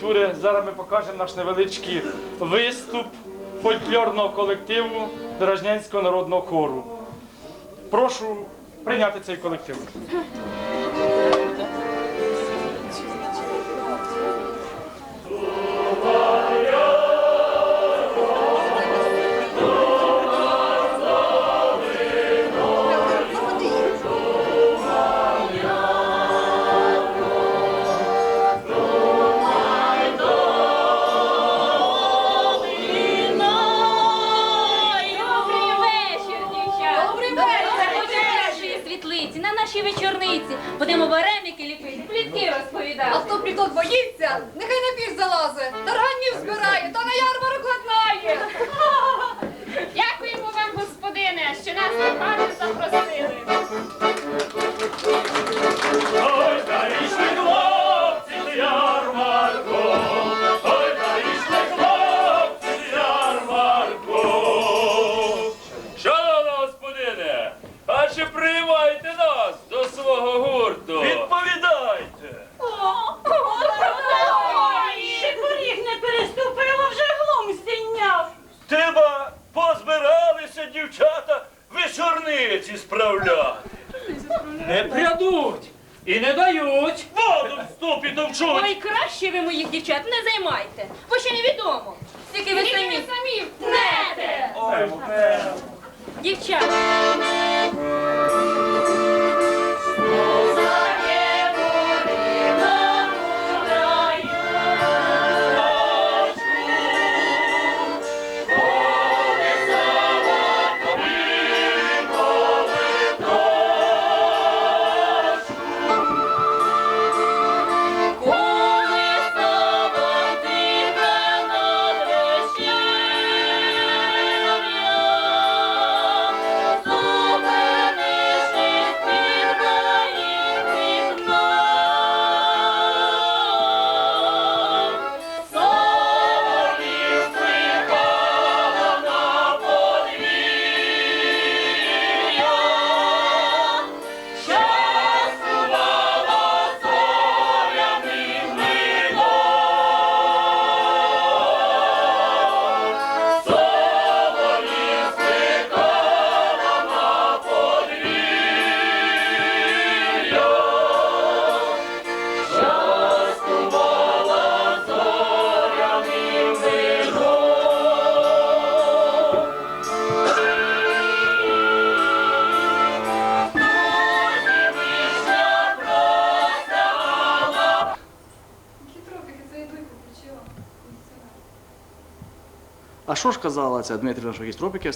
Туре, Зараз ми покажемо наш невеличкий виступ фольклорного колективу Дорожнянського народного хору. Прошу прийняти цей колектив. Вечорниці. Будемо вареники ліпити, плітки А хто пліток боїться, нехай на піч залазе, тарганів збирає та на ярмарок ладнає. Дякуємо вам, господине, що нас не запросили. Дівчата вечорниці справляти. Не прядуть і не дають. Воду в ступі. Ой, краще ви моїх дівчат не займайте, бо ще невідомо. Скільки ви самі самі втнете. Дівчата. А що ж казала ця якісь тропики